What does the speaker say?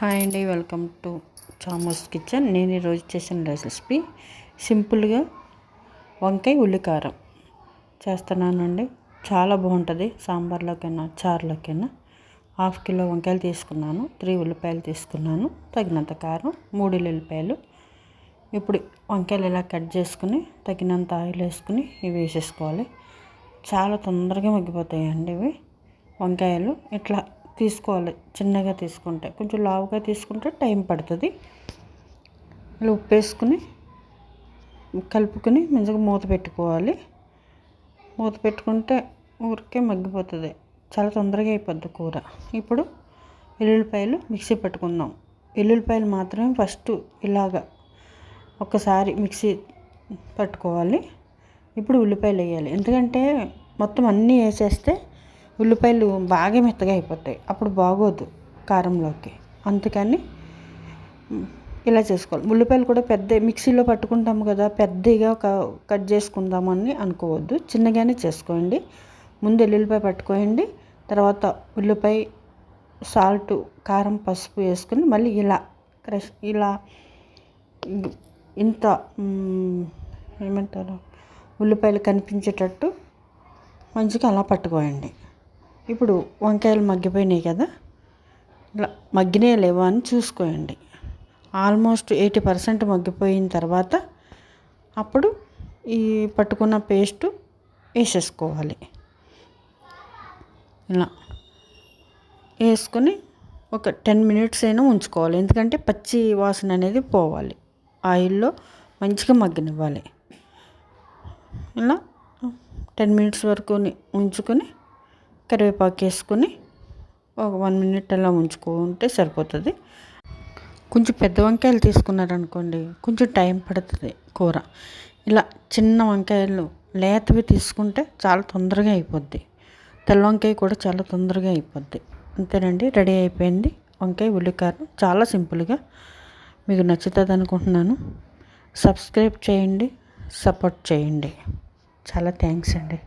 Hi అండి welcome to చామోస్ kitchen. నేను ఈరోజు చేసిన రెసిపీ సింపుల్గా వంకాయ ఉల్లికారం. చేస్తున్నానండి. చాలా బాగుంటుంది. సాంబార్లోకైనా చారులోకైనా. హాఫ్ కిలో వంకాయలు తీసుకున్నాను. త్రీ ఉల్లిపాయలు తీసుకున్నాను. తగినంత కారం మూడు ఉల్లిపాయలు ఇప్పుడు వంకాయలు ఇలా కట్ చేసుకుని తగినంత ఆయిల్ వేసుకుని ఇవి వేసేసుకోవాలి. చాలా తొందరగా మగ్గిపోతాయండి ఇవి. వంకాయలు ఇట్లా తీసుకోవాలి. చిన్నగా తీసుకుంటే. కొంచెం లావుగా తీసుకుంటే టైం పడుతుంది. ఇలా ఉప్పు వేసుకుని కలుపుకొని మంచిగా మూత పెట్టుకోవాలి. మూత పెట్టుకుంటే ఊరికే మగ్గిపోతుంది. చాలా తొందరగా అయిపోద్ది కూర. ఇప్పుడు వెల్లుల్లిపాయలు మిక్సీ పెట్టుకుందాం. వెల్లుల్లిపాయలు మాత్రమే ఫస్ట్ ఇలాగా ఒకసారి మిక్సీ పట్టుకోవాలి. ఇప్పుడు ఉల్లిపాయలు వేయాలి. ఎందుకంటే మొత్తం అన్నీ వేసేస్తే ఉల్లిపాయలు బాగా మెత్తగా అయిపోతాయి. అప్పుడు బాగోదు కారంలోకి. అందుకని ఇలా చేసుకోవాలి. ఉల్లిపాయలు కూడా పెద్ద మిక్సీలో పట్టుకుంటాము కదా పెద్దగా కట్ చేసుకుందామని అనుకోవద్దు. చిన్నగానే చేసుకోండి. ముందు ఎల్లుల్లిపాయ పట్టుకోండి తర్వాత ఉల్లిపాయ సాల్ట్ కారం పసుపు వేసుకుని మళ్ళీ ఇలా క్రష్ ఇలా ఇంత ఏమంటారు? ఉల్లిపాయలు కనిపించేటట్టు మంచిగా అలా పట్టుకోండి ఇప్పుడు వంకాయలు మగ్గిపోయినాయి కదా ఇలా మగ్గినాయి లేవా అని చూసుకోండి ఆల్మోస్ట్ ఎయిటీ పర్సెంట్ మగ్గిపోయిన తర్వాత అప్పుడు ఈ పట్టుకున్న పేస్ట్ వేసేసుకోవాలి. ఇలా వేసుకొని ఒక టెన్ మినిట్స్ అయినా ఉంచుకోవాలి. ఎందుకంటే పచ్చి వాసన అనేది పోవాలి. ఆయిల్లో మంచిగా మగ్గనివ్వాలి. ఇలా టెన్ మినిట్స్ వరకు ఉంచుకొని కరివేపాకు వేసుకొని ఒక వన్ మినిట్ అలా ఉంచుకుంటే సరిపోతుంది. కొంచెం పెద్ద వంకాయలు తీసుకున్నారనుకోండి కొంచెం టైం పడుతుంది కూర. ఇలా చిన్న వంకాయలు లేతవి తీసుకుంటే చాలా తొందరగా అయిపోద్ది. తెల్ల వంకాయ కూడా చాలా తొందరగా అయిపోద్ది. అంతేనండి రెడీ అయిపోయింది వంకాయ ఉల్లికారం. చాలా సింపుల్గా మీకు నచ్చుతుంది అనుకుంటున్నాను. సబ్స్క్రైబ్ చేయండి సపోర్ట్ చేయండి. చాలా థ్యాంక్స్ అండి.